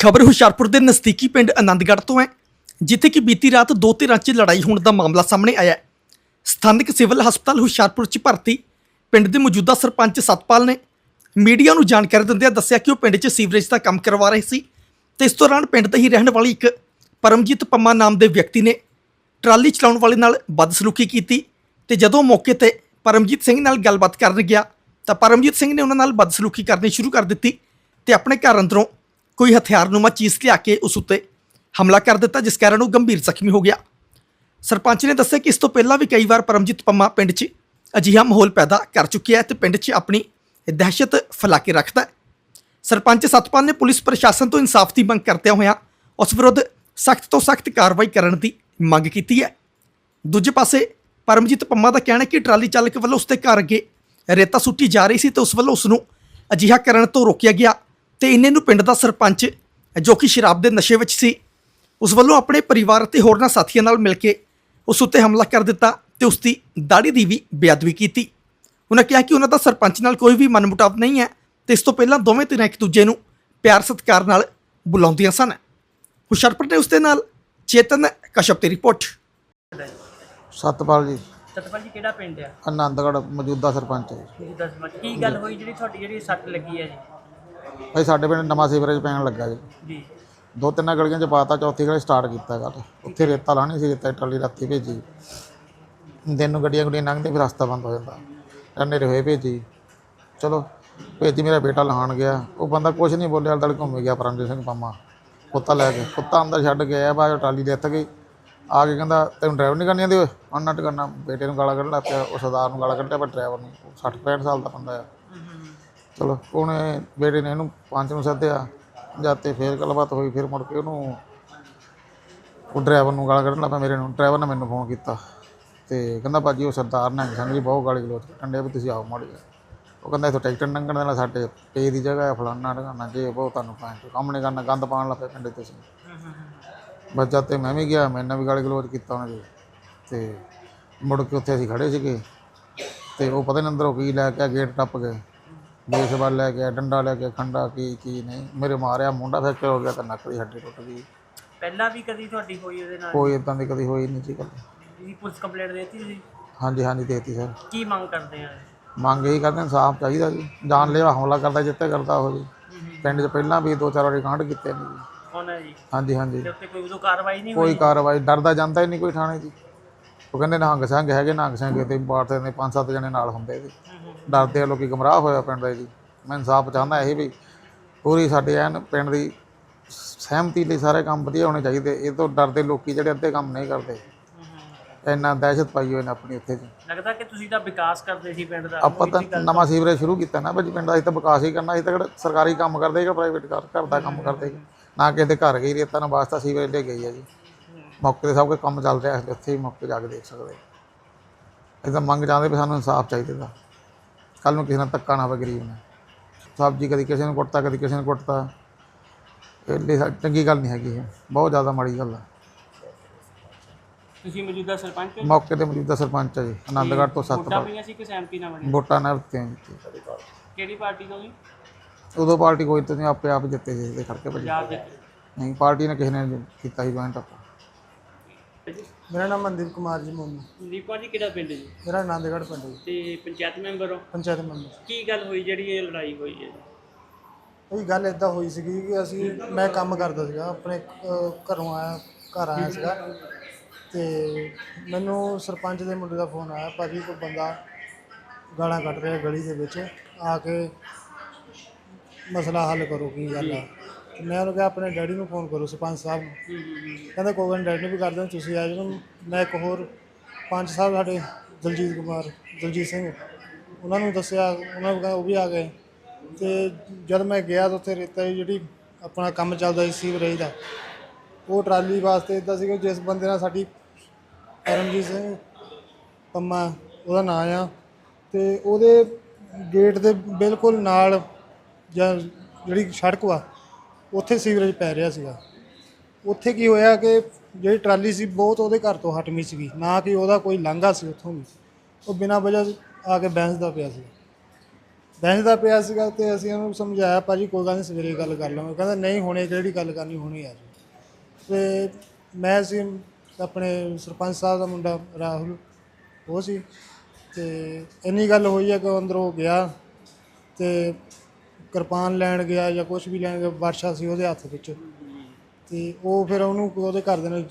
ਖਬਰ ਹੁਸ਼ਿਆਰਪੁਰ ਦੇ ਨਜ਼ਦੀਕੀ ਪਿੰਡ ਆਨੰਦਗੜ੍ਹ ਤੋਂ ਹੈ, ਜਿੱਥੇ ਕਿ ਬੀਤੀ ਰਾਤ ਦੋ ਧਿਰਾਂ 'ਚ ਲੜਾਈ ਹੋਣ ਦਾ ਮਾਮਲਾ ਸਾਹਮਣੇ ਆਇਆ ਹੈ। ਸਥਾਨਕ ਸਿਵਲ ਹਸਪਤਾਲ ਹੁਸ਼ਿਆਰਪੁਰ 'ਚ ਭਰਤੀ ਪਿੰਡ ਦੇ ਮੌਜੂਦਾ ਸਰਪੰਚ ਸਤਪਾਲ ਨੇ ਮੀਡੀਆ ਨੂੰ ਜਾਣਕਾਰੀ ਦਿੰਦਿਆਂ ਦੱਸਿਆ ਕਿ ਉਹ ਪਿੰਡ 'ਚ ਸੀਵਰੇਜ ਦਾ ਕੰਮ ਕਰਵਾ ਰਹੇ ਸੀ ਤੇ ਇਸ ਦੌਰਾਨ ਪਿੰਡ ਦੇ ਹੀ ਰਹਿਣ ਵਾਲੀ ਇੱਕ ਪਰਮਜੀਤ ਪੰਮਾ ਨਾਮ ਦੇ ਵਿਅਕਤੀ ਨੇ ਟਰਾਲੀ ਚਲਾਉਣ ਵਾਲੇ ਨਾਲ ਬਦਸਲੂਕੀ ਕੀਤੀ ਤੇ ਜਦੋਂ ਮੌਕੇ ਤੇ ਪਰਮਜੀਤ ਸਿੰਘ ਨਾਲ ਗੱਲਬਾਤ ਕਰਨ ਗਿਆ ਤਾਂ ਪਰਮਜੀਤ ਸਿੰਘ ਨੇ ਉਹਨਾਂ ਨਾਲ ਬਦਸਲੂਕੀ ਕਰਨੀ ਸ਼ੁਰੂ ਕਰ ਦਿੱਤੀ ਤੇ ਆਪਣੇ ਘਰ ਅੰਦਰੋਂ ਕੋਈ ਹਥਿਆਰਨੁਮਾ ਚੀਜ਼ ਲਿਆ ਕੇ ਉਸ ਉੱਤੇ ਹਮਲਾ ਕਰ ਦਿੱਤਾ, ਜਿਸ ਕਾਰਨ ਉਹ ਗੰਭੀਰ ਜ਼ਖਮੀ ਹੋ ਗਿਆ। ਸਰਪੰਚ ਨੇ ਦੱਸਿਆ ਕਿ ਇਸ ਤੋਂ ਪਹਿਲਾਂ ਵੀ ਕਈ ਵਾਰ ਪਰਮਜੀਤ ਪੰਮਾ ਪਿੰਡ 'ਚ ਅਜਿਹਾ ਮਾਹੌਲ ਪੈਦਾ ਕਰ ਚੁੱਕਿਆ ਹੈ ਤੇ ਪਿੰਡ 'ਚ ਆਪਣੀ ਦਹਿਸ਼ਤ ਫੈਲਾ ਕੇ ਰੱਖਦਾ ਹੈ। ਸਰਪੰਚ ਸਤਪਾਲ ਨੇ ਪੁਲਿਸ ਪ੍ਰਸ਼ਾਸਨ ਤੋਂ ਇਨਸਾਫ ਦੀ ਮੰਗ ਕਰਦਿਆਂ ਹੋਇਆਂ ਉਸ ਵਿਰੁੱਧ ਸਖਤ ਤੋਂ ਸਖਤ ਕਾਰਵਾਈ ਕਰਨ ਦੀ ਮੰਗ ਕੀਤੀ ਹੈ। ਦੂਜੇ ਪਾਸੇ ਪਰਮਜੀਤ ਪੰਮਾ ਦਾ ਕਹਿਣਾ ਹੈ ਕਿ ਟਰਾਲੀ ਚਾਲਕ ਵੱਲੋਂ ਉਸ ਦੇ ਘਰ ਅੱਗੇ ਰੇਤਾ ਸੁੱਟੀ ਜਾ ਰਹੀ ਸੀ ਤੇ ਉਸ ਵੱਲੋਂ ਉਸ ਨੂੰ ਅਜਿਹਾ ਕਰਨ ਤੋਂ ਰੋਕਿਆ ਗਿਆ। ਤੇ ਇੰਨੇ ਨੂੰ ਪਿੰਡ ਦਾ ਸਰਪੰਚ ਜੋ ਕਿ ਸ਼ਰਾਬ ਦੇ ਨਸ਼ੇ ਵਿੱਚ ਸੀ ਉਸ ਵੱਲੋਂ ਆਪਣੇ ਪਰਿਵਾਰ ਅਤੇ ਹੋਰਨਾਂ ਸਾਥੀਆਂ ਨਾਲ ਮਿਲ ਕੇ ਉਸ ਉੱਤੇ ਹਮਲਾ ਕਰ ਦਿੱਤਾ ਤੇ ਉਸ ਦੀ ਦਾੜੀ ਦੀ ਵੀ ਬੇਅਦਬੀ ਕੀਤੀ। ਉਹਨਾਂ ਕਿਹਾ ਕਿ ਉਹਨਾਂ ਦਾ ਸਰਪੰਚ ਨਾਲ ਕੋਈ ਵੀ ਮਨਮੁਟਾਵ ਨਹੀਂ ਹੈ ਤੇ ਇਸ ਤੋਂ ਪਹਿਲਾਂ ਦੋਵੇਂ ਧਿਰਾਂ ਇੱਕ ਦੂਜੇ ਨੂੰ ਪਿਆਰ ਸਤਿਕਾਰ ਨਾਲ ਬੁਲਾਉਂਦੀਆਂ ਸਨ। ਹੁਸ਼ਿਆਰਪੁਰ ਨੇ ਉਸ ਦੇ ਨਾਲ ਚੇਤਨ ਕਸ਼ਪ ਦੀ ਰਿਪੋਰਟ। ਸਤਪਾਲ ਜੀ। ਸਤਪਾਲ ਜੀ ਕਿਹੜਾ ਪਿੰਡ ਆ? ਆਨੰਦਗੜ੍ਹ ਮੌਜੂਦਾ ਸਰਪੰਚ ਹੈ ਜੀ। ਦੱਸੋ ਕੀ ਗੱਲ ਹੋਈ ਜਿਹੜੀ ਤੁਹਾਡੀ ਜਿਹੜੀ ਸੱਟ ਲੱਗੀ ਹੈ ਜੀ? ਭਾਈ ਸਾਡੇ ਪਿੰਡ ਨਵਾਂ ਸੀਵਰੇਜ ਪੈਣ ਲੱਗਾ ਜੀ। ਜੀ। ਦੋ ਤਿੰਨ ਗਲੀਆਂ 'ਚ ਪਾਤਾ ਚੌਥੀ ਗਲੀ ਸਟਾਰਟ ਕੀਤਾ ਗੱਲ ਉੱਥੇ ਰੇਤਾ ਲਾਣੀ ਸੀ ਰੇਤਾ ਟਰਾਲੀ ਰਾਤੀ ਭੇਜੀ। ਦਿਨ ਨੂੰ ਗੱਡੀਆਂ ਗੁੱਡੀਆਂ ਲੰਘਦੇ ਫਿਰ ਰਸਤਾ ਬੰਦ ਹੋ ਜਾਂਦਾ। ਹਨੇਰੇ ਹੋਏ ਭੇਜੀ। ਚਲੋ ਭੇਜੀ ਮੇਰਾ ਬੇਟਾ ਲਹਾਣ ਗਿਆ। ਉਹ ਬੰਦਾ ਕੁਝ ਨਹੀਂ ਬੋਲਿਆ ਦਲ ਘੁੰਮ ਗਿਆ ਪਰਮਜੀਤ ਸਿੰਘ ਪਾਮਾ। ਕੁੱਤਾ ਲੈ ਕੇ ਕੁੱਤਾ ਅੰਦਰ ਛੱਡ ਕੇ ਆਇਆ ਬਾਅਦ ਟਰਾਲੀ ਦੇ ਇੱਥੇ ਗਈ। ਆ ਕੇ ਕਹਿੰਦਾ ਤੈਨੂੰ ਡਰਾਈਵਰ ਨਹੀਂ ਕਰਨੀ ਆਉਂਦੀ ਓਏ? ਅਨਟ ਕਰਨਾ ਬੇਟੇ ਨੂੰ ਗਾਲਾਂ ਕੱਢਣ ਲੱਗ ਪਿਆ ਉਹ ਸਰਦਾਰ ਨੂੰ ਗਾਲਾਂ ਕੱਢਿਆ ਪਰ ਡਰਾਈਵਰ ਨੂੰ 60 65 ਸਾਲ ਦਾ ਬੰਦਾ ਆ। ਚਲੋ, ਉਹਨੇ ਬੇਟੇ ਨੇ ਇਹਨੂੰ ਪੰਜ ਨੂੰ ਸੱਦਿਆ ਜਾਤੇ ਫੇਰ ਗੱਲਬਾਤ ਹੋਈ, ਫਿਰ ਮੁੜ ਕੇ ਉਹਨੂੰ ਉਹ ਡਰਾਈਵਰ ਨੂੰ ਗਾਲਾਂ ਕੱਢਣ ਲੱਗਾ ਮੇਰੇ ਨੂੰ। ਡਰਾਈਵਰ ਨੇ ਮੈਨੂੰ ਫੋਨ ਕੀਤਾ ਤੇ ਕਹਿੰਦਾ, ਭਾਜੀ, ਉਹ ਸਰਦਾਰ ਨੇ ਸੰਗ ਜੀ ਬਹੁਤ ਗਾਲੀ ਗਲੋਚ ਕੰਡੇ ਵੀ ਤੁਸੀਂ ਆਓ ਮਾੜੀ ਉਹ ਕਹਿੰਦਾ, ਇਥੋਂ ਟਿਕਟ ਲੰਘਣ ਨਾਲ ਸਾਡੇ ਪੇ ਦੀ ਜਗ੍ਹਾ ਹੈ, ਫਲਾਨਾ ਢਗਾਨਾ ਜੇ ਬਹੁਤ ਤੁਹਾਨੂੰ ਪਾਣ ਕੰਮ ਨਹੀਂ ਕਰਨਾ, ਗੰਦ ਪਾਉਣ ਲੱਗ ਪਏ ਪਿੰਡੇ ਤੁਸੀਂ ਬਸ ਜਦ ਤੇ ਮੈਂ ਵੀ ਗਿਆ ਮੈਨਾਂ ਵੀ ਗਾਲੀ ਗਲੋਚ ਕੀਤਾ ਉਹਨਾਂ ਦੇ ਤੇ ਮੁੜ ਕੇ ਉੱਥੇ ਅਸੀਂ ਖੜੇ ਸੀਗੇ ਤੇ ਉਹ ਪਤਾ ਨਹੀਂ ਅੰਦਰੋਂ ਕੀ ਲੈ ਕੇ ਗੇਟ ਟੱਪ ਗਏ। ਬੇਸਬਾਲ ਲੈ ਕੇ ਡੰਡਾ ਲੈ ਕੇ ਖੰਡਾ ਕੀ ਕੀ ਨਹੀਂ। ਮੇਰੇ ਮਾਰਿਆ ਮੁੰਡਾ ਫ੍ਰੈਕਚਰ ਹੋ ਗਿਆ ਤੇ ਨੱਕ ਦੀ ਹੱਡੀ ਟੁੱਟ ਗਈ। ਪਹਿਲਾਂ ਵੀ ਕਦੀ ਤੁਹਾਡੀ ਹੋਈ ਉਹਦੇ ਨਾਲ? ਕੋਈ ਇਦਾਂ ਦੀ ਕਦੀ ਹੋਈ ਨਹੀਂ ਸੀ ਗੱਲ ਤੁਸੀਂ ਪੁਲਿਸ ਕੰਪਲੇਂਟ ਦੇਤੀ ਸੀ ਹਾਂਜੀ ਹਾਂਜੀ ਦੇਤੀ ਸਰ। ਕੀ ਮੰਗ ਕਰਦੇ ਆ? ਮੰਗ ਇਹੀ ਕਰਦੇ ਇਨਸਾਫ ਚਾਹੀਦਾ ਜੀ। ਜਾਨ ਲੈਵਾ ਹਮਲਾ ਕਰਦਾ ਜਿੱਤੇ ਕਰਦਾ ਉਹ ਜੀ। ਪਿੰਡ 'ਚ ਪਹਿਲਾਂ ਵੀ ਦੋ ਚਾਰ ਵਾਰੀ ਕਾਂਡ ਕੀਤੇ ਨੇ ਜੀ। ਕੌਣ ਹੈ ਜੀ। ਹਾਂਜੀ ਹਾਂਜੀ। ਤੇ ਉੱਤੇ ਕੋਈ ਉਦੋਂ ਕਾਰਵਾਈ ਨਹੀਂ ਹੋਈ? ਕੋਈ ਕਾਰਵਾਈ ਡਰਦਾ ਜਾਂਦਾ ਹੀ ਨਹੀਂ ਕੋਈ ਥਾਣੇ ਜੀ। ਉਹ ਕਹਿੰਦੇ ਨਹੰਗ ਸਿੰਘ ਹੈਗੇ ਨਹੰਗ ਸਿੰਘ ਤੇ ਬਾਟੇ ਨੇ ਪੰਜ ਸੱਤ ਜਣੇ ਨਾਲ ਹੁੰਦੇ ਜੀ ਡਰਦੇ ਆ ਲੋਕੀ ਗਮਰਾਹ ਹੋਇਆ ਪਿੰਡ ਦੇ ਜੀ। ਮੈਂ ਇਨਸਾਫ ਚਾਹੁੰਦਾ ਇਹ ਵੀ ਪੂਰੀ ਸਾਡੇ ਐਨ ਪਿੰਡ ਦੀ ਸਹਿਮਤੀ ਲਈ ਸਾਰੇ ਕੰਮ ਵਧੀਆ ਹੋਣੇ ਚਾਹੀਦੇ। ਇਹ ਤੋਂ ਡਰਦੇ ਲੋਕੀ ਜਿਹੜੇ ਅੱਧੇ ਕੰਮ ਨਹੀਂ ਕਰਦੇ। ਇੰਨਾ ਦਹਿਸ਼ਤ ਪਾਈ ਹੋਈ ਨੇ ਆਪਣੀ ਉੱਥੇ ਜੀ। ਲੱਗਦਾ ਕਿ ਤੁਸੀਂ ਤਾਂ ਵਿਕਾਸ ਕਰਦੇ ਸੀ ਪਿੰਡ ਦਾ। ਆਪਾਂ ਤਾਂ ਨਵਾਂ ਸੀਵਰੇਜ ਸ਼ੁਰੂ ਕੀਤਾ ਨਾ ਭਾਜੀ ਪਿੰਡ ਦਾ ਅਸੀਂ ਤਾਂ ਵਿਕਾਸ ਹੀ ਕਰਨਾ ਅਸੀਂ ਤਾਂ ਕਿਹੜਾ ਸਰਕਾਰੀ ਕੰਮ ਕਰਦੇ ਕਿ ਪ੍ਰਾਈਵੇਟ ਘਰ ਦਾ ਕੰਮ ਕਰਦੇ। ਨਾ ਕਿਸੇ ਦੇ ਘਰ ਗਈ ਰੇਤਾ ਨਾ ਵਾਸਤਾ ਸੀਵਰੇਜ ਲੈ ਗਈ ਹੈ ਜੀ। ਮੌਕੇ ਤੇ ਸਭ ਕੁਝ ਕੰਮ ਚੱਲ ਰਿਹਾ ਹੈ ਉੱਥੇ ਹੀ ਮੌਕੇ ਜਾ ਕੇ ਦੇਖ ਸਕਦੇ ਤਾਂ ਮੰਗ ਜਾਂਦੇ ਵੀ ਸਾਨੂੰ ਇਨਸਾਫ ਚਾਹੀਦਾ ਦਾ ਕੱਲ ਨੂੰ ਕਿਸੇ ਨਾਲ ਧੱਕਾ ਨਾ ਹੋਵੇ ਗਰੀਬ ਨੇ ਸਬਜ਼ੀ ਕਦੀ ਕਿਸੇ ਨੂੰ ਕੁੱਟਤਾ ਕਦੀ ਕਿਸੇ ਨੂੰ ਕੁੱਟਤਾ। ਇਹ ਚੰਗੀ ਗੱਲ ਨਹੀਂ ਹੈਗੀ ਇਹ। ਬਹੁਤ ਜ਼ਿਆਦਾ ਮਾੜੀ ਗੱਲ ਹੈ ਤੁਸੀਂ ਮੌਜੂਦਾ ਸਰਪੰਚ ਹੋ ਮੌਕੇ ਤੇ ਮੌਜੂਦਾ ਸਰਪੰਚ ਹੈ ਜੀ ਆਨੰਦਗੜ੍ਹ ਤੋਂ ਸੱਤ ਵੋਟਾਂ ਪਈਆਂ ਸੀ ਕਿ ਸਹਿਮਤੀ ਨਾਲ ਬਣੀ ਵੋਟਾਂ ਨਾਲ ਦਿੱਤੀਆਂ ਜੀ। ਕਿਹੜੀ ਪਾਰਟੀ ਤੋਂ ਜੀ? ਉਦੋਂ ਪਾਰਟੀ ਕੋਈ ਤਾਂ ਨਹੀਂ ਆਪੇ ਆਪ ਜਿੱਤੇ ਸੀ ਤੇ ਖੜਕੇ ਭੱਜੇ। ਪੰਜਾਬ ਦੇ ਨਹੀਂ ਪਾਰਟੀ ਨੇ ਕਿਸੇ ਨੇ ਕੀਤਾ ਸੀ ਜੁਆਇੰਟ ਆਪਾਂ। ਮੇਰਾ ਨਾਮ ਮਨਦੀਪ ਕੁਮਾਰ ਜੀ ਮੋਮੀ। ਦੀਪਾ ਜੀ ਕਿਹੜਾ ਪਿੰਡ ਜੀ? ਮੇਰਾ ਆਨੰਦਗੜ੍ਹ ਪਿੰਡ ਹੈ ਜੀ, ਤੇ ਪੰਚਾਇਤ ਮੈਂਬਰ ਹੋ? ਪੰਚਾਇਤ ਮੈਂਬਰ। ਕੀ ਗੱਲ ਹੋਈ ਜਿਹੜੀ ਇਹ ਲੜਾਈ ਹੋਈ ਹੈ? ਜੀ ਇਹ ਗੱਲ ਇਦਾਂ ਹੋਈ ਸੀਗੀ ਕਿ ਅਸੀਂ ਮੈਂ ਕੰਮ ਕਰਦਾ ਸੀਗਾ ਆਪਣੇ ਅਹ, ਘਰੋਂ ਆਇਆ ਘਰ ਆਇਆ ਸੀਗਾ। ਤੇ ਮੈਨੂੰ ਸਰਪੰਚ ਦੇ ਮੁੰਡੇ ਦਾ ਫੋਨ ਆਇਆ ਭਾਜੀ ਕੋਈ ਬੰਦਾ ਗਾਲਾਂ ਕੱਢ ਰਿਹਾ ਗਲੀ ਦੇ ਵਿੱਚ ਆ ਕੇ ਮਸਲਾ ਹੱਲ ਕਰੋ ਕੀ ਗੱਲ ਆ? ਤੇ ਮੈਂ ਉਹਨੂੰ ਕਿਹਾ, ਆਪਣੇ ਡੈਡੀ ਨੂੰ ਫੋਨ ਕਰੋ ਸਰਪੰਚ ਸਾਹਿਬ ਨੂੰ। ਕਹਿੰਦਾ, ਕੋਈ ਗੱਲ ਡੈਡੀ ਨੂੰ ਵੀ ਕਰ ਦਿਓ ਤੁਸੀਂ ਆ ਜਾਓ। ਮੈਂ ਇੱਕ ਹੋਰ ਪੰਜ ਸਾਹਿਬ ਸਾਡੇ, ਦਲਜੀਤ ਕੁਮਾਰ, ਦਲਜੀਤ ਸਿੰਘ, ਉਹਨਾਂ ਨੂੰ ਦੱਸਿਆ, ਉਹਨਾਂ ਨੂੰ ਕਹਿੰਦਾ ਉਹ ਵੀ ਆ ਗਏ। ਤੇ ਜਦ ਮੈਂ ਗਿਆ ਤਾਂ ਉੱਥੇ ਰੇਤਾ ਦੀ ਜਿਹੜੀ ਆਪਣਾ ਕੰਮ ਚੱਲਦਾ ਸੀ, ਸੀਵਰੇਜ ਦਾ, ਉਹ ਟਰਾਲੀ ਵਾਸਤੇ ਇਦਾਂ ਕਿ ਜਿਸ ਬੰਦੇ ਨਾਲ ਸਾਡੀ ਕਰਮਜੀਤ ਸਿੰਘ ਪੰਮਾ, ਉਹਦਾ ਨਾਂ ਆ। ਤੇ ਉਹਦੇ ਗੇਟ ਦੇ ਬਿਲਕੁਲ ਨਾਲ ਜਾਂ ਜਿਹੜੀ ਸੜਕ ਵਾ ਉੱਥੇ ਸੀਵਰੇਜ ਪੈ ਰਿਹਾ ਸੀਗਾ। ਉੱਥੇ ਕੀ ਹੋਇਆ ਕਿ ਜਿਹੜੀ ਟਰਾਲੀ ਸੀ, ਬਹੁਤ ਉਹਦੇ ਘਰ ਤੋਂ ਹਟਮੀ ਸੀਗੀ, ਨਾ ਕਿ ਉਹਦਾ ਕੋਈ ਲਾਂਘਾ ਸੀ ਉੱਥੋਂ ਵੀ। ਉਹ ਬਿਨਾਂ ਵਜ੍ਹਾ ਆ ਕੇ ਬੈਂਸ ਦਾ ਪਿਆ ਸੀ ਬੈਂਚਦਾ ਪਿਆ ਸੀਗਾ ਤੇ ਅਸੀਂ ਉਹਨੂੰ ਸਮਝਾਇਆ, ਭਾਜੀ ਕੋਈ ਗੱਲ ਨਹੀਂ ਸਵੇਰੇ ਗੱਲ ਕਰ ਲਵਾਂਗੇ। ਕਹਿੰਦਾ, ਨਹੀਂ, ਹੁਣੇ ਕਿਹੜੀ ਗੱਲ ਕਰਨੀ, ਹੁਣੇ ਆ ਜੀ ਤੇ ਮੈਂ ਸੀ, ਆਪਣੇ ਸਰਪੰਚ ਸਾਹਿਬ ਦਾ ਮੁੰਡਾ ਰਾਹੁਲ, ਉਹ ਸੀ। ਤੇ ਇੰਨੀ ਗੱਲ ਹੋਈ ਹੈ ਕਿ ਅੰਦਰੋਂ ਗਿਆ ਤੇ ਕਿਰਪਾਨ ਲੈਣ ਗਿਆ ਜਾਂ ਕੁਝ ਵੀ ਲੈਣ ਗਿਆ ਵਰਸ਼ਾ ਸੀ ਉਹਦੇ ਹੱਥ ਵਿੱਚ। ਤੇ ਉਹ ਫਿਰ ਉਹਨੂੰ ਉਹਦੇ ਘਰ ਦੇ ਨੇ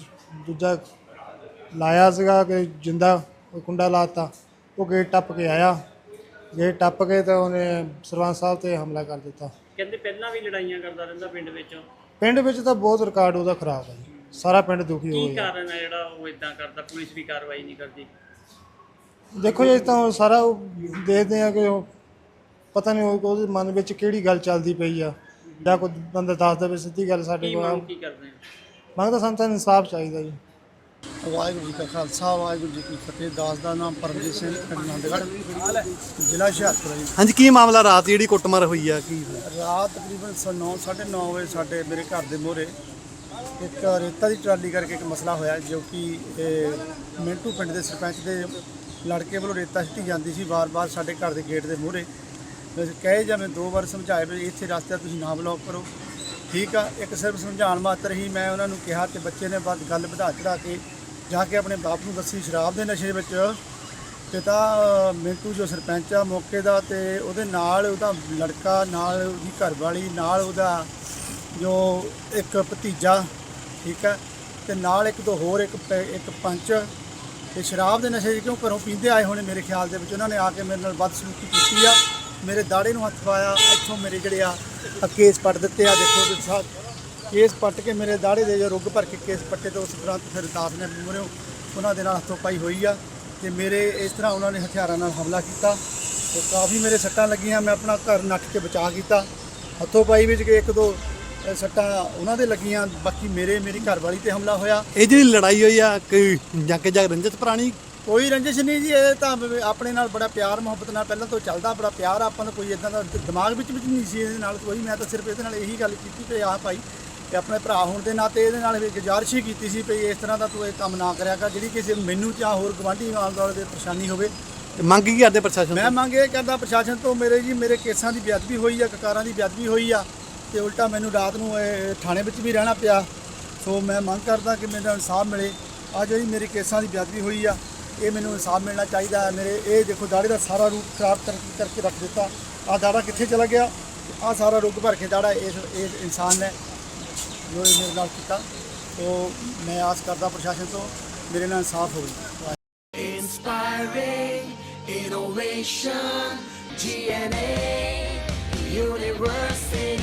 ਦੂਜਾ ਲਾਇਆ ਸੀਗਾ ਕਿ ਜਿੰਦਾ ਕੁੰਡਾ ਲਾਤਾ। ਉਹ ਗੇਟ ਟੱਪ ਕੇ ਆਇਆ। ਗੇਟ ਟੱਪ ਕੇ ਤਾਂ ਉਹਨੇ ਸਰਪੰਚ ਸਾਹਿਬ ਤੇ ਹਮਲਾ ਕਰ ਦਿੱਤਾ। ਕਹਿੰਦੇ ਪਹਿਲਾਂ ਵੀ ਲੜਾਈਆਂ ਕਰਦਾ ਰਹਿੰਦਾ ਪਿੰਡ ਵਿੱਚ? ਪਿੰਡ ਵਿੱਚ ਤਾਂ ਬਹੁਤ ਰਿਕਾਰਡ ਉਹਦਾ ਖਰਾਬ ਹੈ। ਸਾਰਾ ਪਿੰਡ ਦੁਖੀ ਹੋ ਕੀ ਗਿਆ ਕਾਰਨ ਹੈ ਜਿਹੜਾ ਉਹ ਇਦਾਂ ਕਰਦਾ? ਪੁਲਿਸ ਵੀ ਕਾਰਵਾਈ ਨਹੀਂ ਕਰਦੀ। ਦੇਖੋ ਜੀ ਤਾਂ ਸਾਰਾ ਉਹ ਦੇਖਦੇ ਆ ਕਿ ਉਹ ਪਤਾ ਨਹੀਂ ਉਹ- ਉਹਦੇ ਮਨ ਵਿੱਚ ਕਿਹੜੀ ਗੱਲ ਚੱਲਦੀ ਪਈ ਆ। ਜਾਂ ਕੋਈ ਬੰਦਾ ਦੱਸ ਦੇਵੇ ਸਿੱਧੀ ਗੱਲ ਸਾਡੇ ਕੀ ਕੋਲ। ਮੰਗ ਕੀ ਕਰਦੇ ਆ ਮੰਗਦਾ ਸਾਨੂੰ ਤਾਂ ਇਨਸਾਫ ਚਾਹੀਦਾ ਜੀ। ਵਾਹਿਗੁਰੂ ਜੀ ਕਾ ਖਾਲਸਾ ਵਾਹਿਗੁਰੂ ਜੀ ਕੀ ਫਤਿਹ। ਦਾਸ ਦਾ ਨਾਮ ਪਰਮਜੀਤ ਸਿੰਘ ਪਿੰਡ ਜ਼ਿਲ੍ਹਾ ਹੁਸ਼ਿਆਰਪੁਰ ਜੀ। ਹਾਂਜੀ ਕੀ ਮਾਮਲਾ ਰਾਤ ਜਿਹੜੀ ਕੁੱਟਮਾਰ ਹੋਈ ਆ ਕੀ ਰਾਤ ਤਕਰੀਬਨ 9 9:30 ਵਜੇ ਸਾਡੇ ਮੇਰੇ ਘਰ ਦੇ ਮੂਹਰੇ ਇੱਕ ਰੇਤਾ ਦੀ ਟਰਾਲੀ ਕਰਕੇ ਇੱਕ ਮਸਲਾ ਹੋਇਆ ਜੋ ਕਿ ਇਹ ਮਿੰਟੂ ਪਿੰਡ ਦੇ ਸਰਪੰਚ ਦੇ ਲੜਕੇ ਵੱਲੋਂ ਰੇਤਾ ਸਿੱਟੀ ਜਾਂਦੀ ਸੀ। ਵਾਰ-ਵਾਰ ਸਾਡੇ ਘਰ ਦੇ ਗੇਟ ਦੇ ਮੂਹਰੇ ਕਹੇ ਜਾਂ ਮੈਂ ਦੋ ਵਾਰ ਸਮਝਾਇਆ ਵੀ ਇੱਥੇ ਰਸਤੇ ਤੁਸੀਂ ਨਾ ਬਲੌਕ ਕਰੋ। ਠੀਕ ਆ ਇੱਕ ਸਿਰਫ ਸਮਝਾਉਣ ਮਾਤਰ ਹੀ ਮੈਂ ਉਹਨਾਂ ਨੂੰ ਕਿਹਾ ਤੇ ਬੱਚੇ ਨੇ ਬਾਅਦ ਗੱਲ ਵਧਾ ਚੜਾ ਕੇ ਜਾ ਕੇ ਆਪਣੇ ਬਾਪ ਨੂੰ ਦੱਸੀ ਸ਼ਰਾਬ ਦੇ ਨਸ਼ੇ ਵਿੱਚ। ਤੇ ਤਾਂ ਅ, ਮਿੰਟੂ ਜੋ ਸਰਪੰਚ ਆ ਮੌਕੇ ਦਾ ਤੇ ਉਹਦੇ ਨਾਲ ਉਹਦਾ ਲੜਕਾ ਨਾਲ ਉਹਦੀ ਘਰਵਾਲੀ ਨਾਲ ਉਹਦਾ ਜੋ ਇੱਕ ਭਤੀਜਾ ਠੀਕ ਹੈ ਤੇ ਨਾਲ ਇੱਕ ਦੋ ਹੋਰ ਇੱਕ ਪ- ਇੱਕ ਪੰਚ। ਤੇ ਸ਼ਰਾਬ ਦੇ ਨਸ਼ੇ ਕਿਉਂ ਘਰੋਂ ਪੀਂਦੇ ਆਏ ਹੋਣੇ ਮੇਰੇ ਖਿਆਲ ਦੇ ਵਿੱਚ? ਉਹਨਾਂ ਨੇ ਆ ਕੇ ਮੇਰੇ ਨਾਲ ਬਦਸਲੂਕੀ ਕੀਤੀ ਆ। ਮੇਰੇ ਦਾੜੇ ਨੂੰ ਹੱਥ ਪਾਇਆ, ਇੱਥੋਂ ਮੇਰੇ ਜਿਹੜੇ ਆ ਕੇਸ ਪੱਟ ਦਿੱਤੇ ਆ, ਦੇਖੋ ਤੇ ਸਾ ਕੇਸ ਪੱਟ ਕੇ ਮੇਰੇ ਦਾੜੇ ਦੇ ਜੋ ਰੁੱਗ ਭਰ ਕੇ ਕੇਸ ਪੱਟੇ ਤੇ ਉਸ ਤਰ੍ਹਾਂ ਫਿਰ ਦਾਸ ਨੇ ਮੂਹਰਿਓਂ ਉਹਨਾਂ ਦੇ ਨਾਲ ਹੱਥੋਂ ਪਾਈ ਹੋਈ ਆ ਤੇ ਮੇਰੇ ਇਸ ਤਰ੍ਹਾਂ ਉਹਨਾਂ ਨੇ ਹਥਿਆਰਾਂ ਨਾਲ ਹਮਲਾ ਕੀਤਾ ਤੇ ਕਾਫੀ ਮੇਰੇ ਸੱਟਾਂ ਲੱਗੀਆਂ, ਮੈਂ ਆਪਣਾ ਘਰ ਨੱਠ ਕੇ ਬਚਾ ਕੀਤਾ। ਹੱਥੋਂ ਪਾਈ ਵਿੱਚ ਕੇ ਇੱਕ ਦੋ ਸੱਟਾਂ ਉਹਨਾਂ ਦੇ ਲੱਗੀਆਂ, ਬਾਕੀ ਮੇਰੇ, ਮੇਰੀ ਘਰਵਾਲੀ ਤੇ ਹਮਲਾ ਹੋਇਆ। ਇਹ ਜਿਹੜੀ ਲੜਾਈ ਹੋਈ ਆ, ਕੋਈ ਜਾਂ ਕੇ ਜਾਂ ਰੰਜਿਤ ਪੁਰਾਣੀ ਕੋਈ ਰੰਜਿਸ਼ ਨਹੀਂ ਜੀ ਇਹ ਤਾਂ ਆਪਣੇ ਨਾਲ ਬੜਾ ਪਿਆਰ ਮੁਹੱਬਤ ਨਾਲ ਪਹਿਲਾਂ ਤੋਂ ਚੱਲਦਾ ਬੜਾ ਪਿਆਰ ਆ, ਆਪਾਂ ਨੂੰ ਕੋਈ ਇਦਾਂ ਦਾ ਦਿਮਾਗ ਵਿੱਚ ਵਿੱਚ ਨਹੀਂ ਸੀ ਇਹਦੇ ਨਾਲ ਕੋਈ। ਮੈਂ ਤਾਂ ਸਿਰਫ ਇਹਦੇ ਨਾਲ ਇਹੀ ਗੱਲ ਕੀਤੀ ਤੇ ਆਹ ਭਾਈ ਤੇ ਆਪਣੇ ਭਰਾ ਹੋਣ ਦੇ ਨਾਤੇ ਇਹਦੇ ਨਾਲ ਵੀ ਗੁਜ਼ਾਰਿਸ਼ ਹੀ ਕੀਤੀ ਸੀ ਵੀ ਇਸ ਤਰ੍ਹਾਂ ਦਾ ਤੂੰ ਇਹ ਕੰਮ ਨਾ ਕਰਿਆ ਕਰ ਜਿਹੜੀ ਕਿਸੇ ਮੈਨੂੰ ਜਾਂ ਹੋਰ ਗਵਾਂਢੀ ਨਾਲ ਦੁਆਲੇ ਦੇ ਪਰੇਸ਼ਾਨੀ ਹੋਵੇ। ਤੇ ਮੰਗ ਕੀ ਕਰਦੇ ਪ੍ਰਸ਼ਾਸਨ ਮੈਂ ਮੰਗ ਇਹ ਕਰਦਾ ਪ੍ਰਸ਼ਾਸਨ ਤੋਂ ਮੇਰੇ ਜੀ ਮੇਰੇ ਕੇਸਾਂ ਦੀ ਬੇਅਦਬੀ ਹੋਈ ਆ ਕਕਾਰਾਂ ਦੀ ਬੇਅਦਬੀ ਹੋਈ ਆ ਤੇ ਉਲਟਾ ਮੈਨੂੰ ਰਾਤ ਨੂੰ ਥਾਣੇ ਵਿੱਚ ਵੀ ਰਹਿਣਾ ਪਿਆ। ਸੋ ਮੈਂ ਮੰਗ ਕਰਦਾ ਕਿ ਮੈਨੂੰ ਇਨਸਾਫ ਮਿਲੇ। ਆ ਜਿਹੜੀ ਮੇਰੇ ਕੇਸਾਂ ਦੀ ਬੇਅਦਬੀ ਹੋਈ ਆ ਇਹ ਮੈਨੂੰ ਇਨਸਾਫ ਮਿਲਣਾ ਚਾਹੀਦਾ ਮੇਰੇ ਇਹ ਦੇਖੋ ਦਾੜੇ ਦਾ ਸਾਰਾ ਰੂਪ ਖਰਾਬ ਕਰਕੇ ਰੱਖ ਦਿੱਤਾ। ਆ ਦਾੜਾ ਕਿੱਥੇ ਚਲਾ ਗਿਆ? ਆ ਸਾਰਾ ਰੁੱਗ ਭਰ ਕੇ ਦਾੜਾ ਇਸ ਇਸ ਇਨਸਾਨ ਨੇ ਜੋ ਮੇਰੇ ਨਾਲ ਕੀਤਾ। ਸੋ ਮੈਂ ਆਸ ਕਰਦਾ ਪ੍ਰਸ਼ਾਸਨ ਤੋਂ ਮੇਰੇ ਨਾਲ ਇਨਸਾਫ ਹੋਵੇ। Inspiring innovation, GNA, University.